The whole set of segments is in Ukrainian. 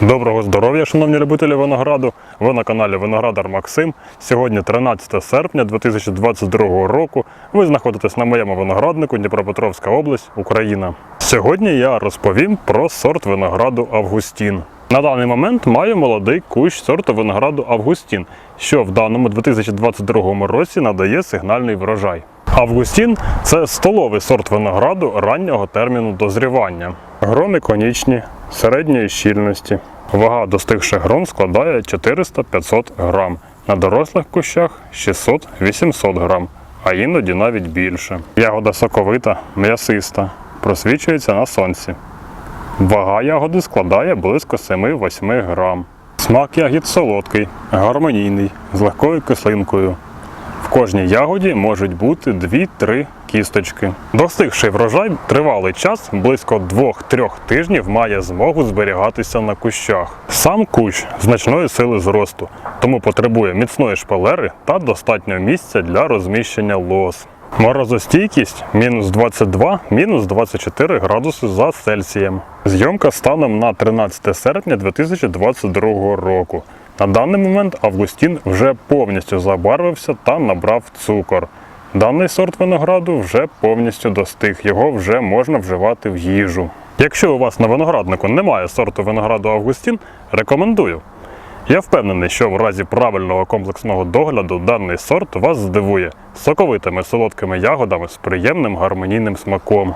Доброго здоров'я, шановні любителі винограду. Ви на каналі Виноградар Максим. Сьогодні 13 серпня 2022 року. Ви знаходитесь на моєму винограднику Дніпропетровська область, Україна. Сьогодні я розповім про сорт винограду Августін. На даний момент маю молодий кущ сорту винограду Августін, що в даному 2022 році надає сигнальний врожай. Августін це столовий сорт винограду раннього терміну дозрівання. Грони конічні, середньої щільності. Вага достигших грон складає 400-500 грам. На дорослих кущах 600-800 грам, а іноді навіть більше. Ягода соковита, м'ясиста, просвічується на сонці. Вага ягоди складає близько 7-8 грам. Смак ягід солодкий, гармонійний, з легкою кислинкою. Кожній ягоді можуть бути 2-3 кісточки. Достигший врожай тривалий час, близько 2-3 тижнів, має змогу зберігатися на кущах. Сам кущ значної сили зросту, тому потребує міцної шпалери та достатньо місця для розміщення лоз. Морозостійкість мінус 22, мінус 24 градуси за Цельсієм. Зйомка станом на 13 серпня 2022 року. На даний момент Августін вже повністю забарвився та набрав цукор. Даний сорт винограду вже повністю достиг, його вже можна вживати в їжу. Якщо у вас на винограднику немає сорту винограду Августін, рекомендую. Я впевнений, що в разі правильного комплексного догляду даний сорт вас здивує соковитими солодкими ягодами з приємним гармонійним смаком.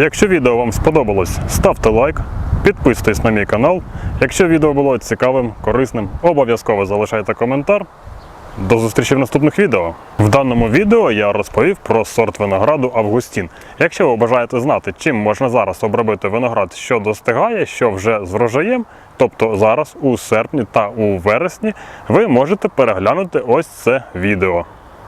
Якщо відео вам сподобалось, ставте лайк, підписуйтесь на мій канал. Якщо відео було цікавим, корисним, обов'язково залишайте коментар. До зустрічі в наступних відео. В даному відео я розповів про сорт винограду Августін. Якщо ви бажаєте знати, чим можна зараз обробити виноград, що достигає, що вже з врожаєм, тобто зараз у серпні та у вересні, ви можете переглянути ось це відео.